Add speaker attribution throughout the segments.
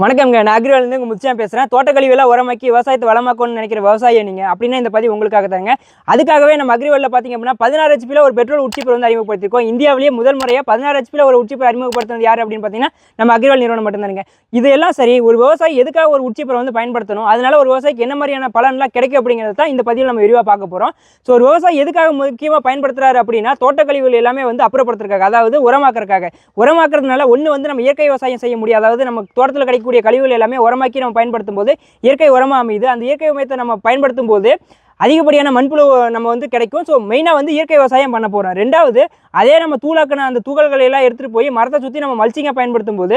Speaker 1: வணக்கம்ங்க. நான் அக்ரிவாலேருந்து உங்கள் முச்சியா பேசுகிறேன் தோட்டக்கழிவெல்லாம் உரமாக்கி விவசாயத்தை வளமாக்கணும்னு நினைக்கிற விவசாயம் நீங்கள் அப்படின்னா இந்த பதிவு உங்களுக்காக தாங்க. அதுக்காகவே நம்ம அக்ரிவலில் பார்த்திங்க அப்படின்னா பதினாறு ஹெச்பியில் ஒரு பெட்ரோல் உச்சிப்பர் வந்து அறிமுகப்படுத்திருக்கோம். இந்தியாவிலேயே முதல் முறையாக பதினாறு ஹெச்பியில் ஒரு உச்சிப்பர் அறிமுகப்படுத்துனது யார் அப்படின்னு பார்த்தீங்கன்னா நம்ம அக்ரிவால் நிறுவனம் மட்டும்தானுங்க இது எல்லாம் சரி ஒரு விவசாயி எதுக்காக ஒரு உச்சிப்பரை வந்து பயன்படுத்தணும்? அதனால ஒரு விவசாயிக்கு என்ன மாதிரியான பலன்லாம் கிடைக்கும் அப்படிங்கிறத தான் இந்த பதிவில் நம்ம விரிவாக பார்க்க போகிறோம் ஸோ ஒரு விவசாயி எதுக்காக முக்கியமாக பயன்படுத்துறாரு அப்படின்னா தோட்டக்கழிவுகள் எல்லாமே வந்து அப்புறப்படுத்துறதுக்காக அதாவது உரமாக்குறதுக்காக. உரமாக்குறதுனால ஒன்று வந்து நம்ம இயற்கை விவசாயம் செய்ய முடியாது அதாவது நம்ம தோட்டத்தில் கிடைக்கும் கழிவுகள் எல்லாமே உரமாக்கி நம்ம பயன்படுத்தும் போது இயற்கை உரமாக அமையுது. அந்த இயற்கை உரத்தை நம்ம பயன்படுத்தும் போது அதிகப்படியான மண்புழு நம்ம வந்து கிடைக்கும். ஸோ மெயினாக வந்து இயற்கை விவசாயம் பண்ண போகிறோம் ரெண்டாவது அதே நம்ம தூளாக்கின அந்த துகள்களை எல்லாம் எடுத்துகிட்டு போய் மரத்தை சுற்றி நம்ம மல்ச்சிங்காக பயன்படுத்தும் போது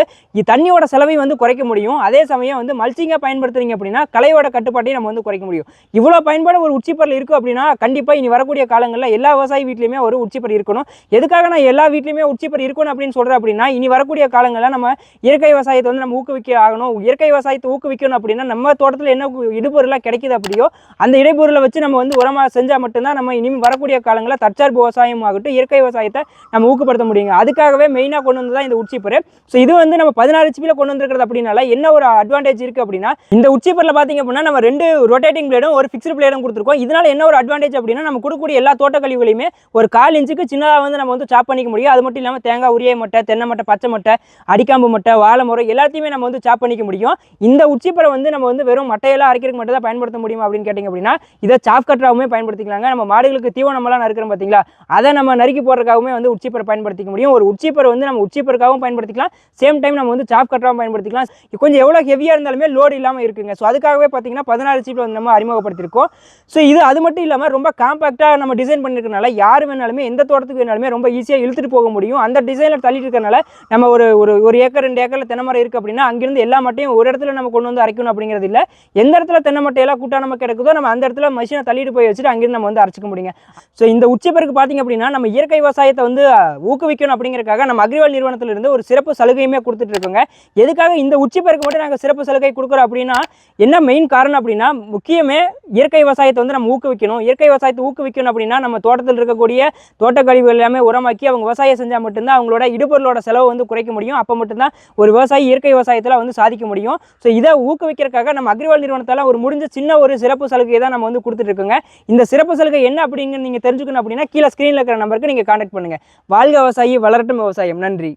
Speaker 1: தண்ணியோட செலவையும் வந்து குறைக்க முடியும். அதே சமயம் வந்து மல்ச்சிங்காக பயன்படுத்துறீங்க அப்படின்னா கலையோட கட்டுப்பாட்டையும் நம்ம வந்து குறைக்க முடியும். இவ்வளோ பயன்பாடு ஒரு உச்சிப்பரில் இருக்குது அப்படின்னா கண்டிப்பாக இனி வரக்கூடிய காலங்களில் எல்லா விவசாயி வீட்லையுமே ஒரு உச்சிப்பர் இருக்கணும். எதுக்காக நான் எல்லா வீட்லையுமே உச்சிப்பர் இருக்கணும் அப்படின்னு சொல்கிறேன் அப்படின்னா இனி வரக்கூடிய காலங்களில் நம்ம இயற்கை விவசாயத்தை வந்து நம்ம ஊக்குவிக்க ஆகணும். இயற்கை விவசாயத்தை ஊக்குவிக்கணும் அப்படின்னா நம்ம தோட்டத்தில் என்ன இடுபொருளாக கிடைக்குது அப்படியோ அந்த இடைப்பொருளை வச்சு நம்ம வந்து உரமாக செஞ்சால் மட்டும்தான் நம்ம இனிமேல் வரக்கூடிய காலங்களில் தற்சார்பு விவசாயம் ஆகட்டும் இயற்கை விவசாயத்தை நம்ம ஊக்கப்படுத்த முடியுங்க. அதுக்காகவே மெயினாக கொண்டு வந்து தான் இந்த உச்சிப்பர் ஸோ இது வந்து நம்ம பதினாறு ஹெச்பியில் கொண்டு வந்திருக்கிறது அப்படின்னால என்ன ஒரு அட்வான்டேஜ் இருக்குது அப்படின்னா இந்த உச்சிப்பரில் பார்த்தீங்க அப்படின்னா நம்ம ரெண்டு ரொட்டேட்டிங் பிளேடும் ஒரு ஃபிக்ஸ்டு பிளேடும் கொடுத்துருக்கோம். இதனால் என்ன ஒரு அட்வான்டேஜ் அப்படின்னா நம்ம கொடுக்கக்கூடிய எல்லா தோட்டக்கழிவுகளையுமே ஒரு கால் இன்ச்சுக்கு சின்னதாக வந்து நம்ம வந்து சாப் பண்ணிக்க முடியும். அது மட்டும் இல்லாமல் தேங்காய் உரிய மட்டை தென்னை மட்டை பச்சை மட்டை அடிக்காம்பு மட்டை வாழை முறை எல்லாத்தையுமே நம்ம வந்து சாப் பண்ணிக்க முடியும். இந்த உச்சிப்பரை வந்து நம்ம வந்து வெறும் மட்டையெல்லாம் அரைக்கிறதுக்கு மட்டும் தான் பயன்படுத்த முடியும் அப்படின்னு கேட்டிங்க அப்படின்னா இதை சாஃப் கட்டராகவுமே பயன்படுத்திக்கலாங்க. நம்ம மாடுகளுக்கு தீவனமெல்லாம் நறுக்கிறோம் பார்த்தீங்களா அதை நம்ம நறுக்கி போடுறதுக்காகவுமே வந்து உச்சிப்பரை பயன்படுத்திக்க முடியும். ஒரு உச்சிப்பரை வந்து நம்ம உச்சிப்பருக்காகவும் பயன்படுத்திக்கலாம். சேம் டைம் நம்ம வந்து சாப் கட்டராகவும் பயன்படுத்திக்கலாம். கொஞ்சம் எவ்வளோ ஹெவியாக இருந்தாலுமே லோடு இல்லாமல் இருக்குங்க. ஸோ அதுக்காகவே பார்த்தீங்கன்னா பதினாறு சீப்பில் வந்து நம்ம அறிமுகப்படுத்திருக்கோம் ஸோ இது அது மட்டும் இல்லாமல் ரொம்ப காம்பாக்டாக நம்ம டிசைன் பண்ணிருக்கனால யார் வேணாலுமே எந்த தோட்டத்துக்கு வேணாலுமே ரொம்ப ஈஸியாக இழுத்துட்டு போக முடியும். அந்த டிசைனில் தள்ளிட்டு இருக்கனால நம்ம ஒரு ஒரு ஒரு ஏக்கர் ரெண்டு ஏக்கரில் தென்னைமரம் இருக்குது அப்படின்னா அங்கிருந்து எல்லா மட்டையும் ஒரு இடத்துல நம்ம கொண்டு வந்து அரைக்கணும் அப்படிங்கிறது இல்லை. எந்த இடத்துல தென்னை மட்டையெல்லாம் கூட்டாக நம்ம கிடைக்குதோ நம்ம அந்த இடத்துல மிஷினை மிஷினை தள்ளிட்டு போய் வச்சுட்டு அங்கிருந்து நம்ம வந்து அரைச்சிக்க முடியுங்க. ஸோ இந்த உச்சப்பெருக்கு பார்த்தீங்க அப்படின்னா நம்ம இயற்கை விவசாயத்தை வந்து ஊக்குவிக்கணும் அப்படிங்கிறக்காக நம்ம அக்ரிவால் நிறுவனத்திலிருந்து ஒரு சிறப்பு சலுகையுமே கொடுத்துட்டு இருக்கோங்க. எதுக்காக இந்த உச்சிப்பெருக்கு மட்டும் நாங்கள் சிறப்பு சலுகை கொடுக்குறோம் அப்படின்னா என்ன மெயின் காரணம் அப்படின்னா முக்கியமே இயற்கை விவசாயத்தை வந்து நம்ம ஊக்குவிக்கணும். இயற்கை விவசாயத்தை ஊக்குவிக்கணும் அப்படின்னா நம்ம தோட்டத்தில் இருக்கக்கூடிய தோட்டக்கழிவுகள் எல்லாமே உரமாக்கி அவங்க விவசாயம் செஞ்சால் மட்டும்தான் அவங்களோட இடுபொருளோட செலவு வந்து குறைக்க முடியும். அப்போ மட்டும்தான் ஒரு விவசாயி இயற்கை விவசாயத்தில் வந்து சாதிக்க முடியும். ஸோ இதை ஊக்குவிக்கிறதுக்காக நம்ம அக்ரிவால் நிறுவனத்தால் ஒரு முடிஞ்ச சின்ன ஒரு சிறப்பு சலுகையை தான் நம்ம வந்து கொடுத்து கொடுத்துட்டு இந்த சிறப்பு சலுகை என்ன அப்படிங்கன்னு நீங்கள் தெரிஞ்சுக்கணும் அப்படின்னா கீழே ஸ்க்ரீனில் இருக்கிற நம்பருக்கு நீங்கள் காண்டாக்ட் பண்ணுங்கள் வாழ்க விவசாயி வளரட்டும் விவசாயம். நன்றி.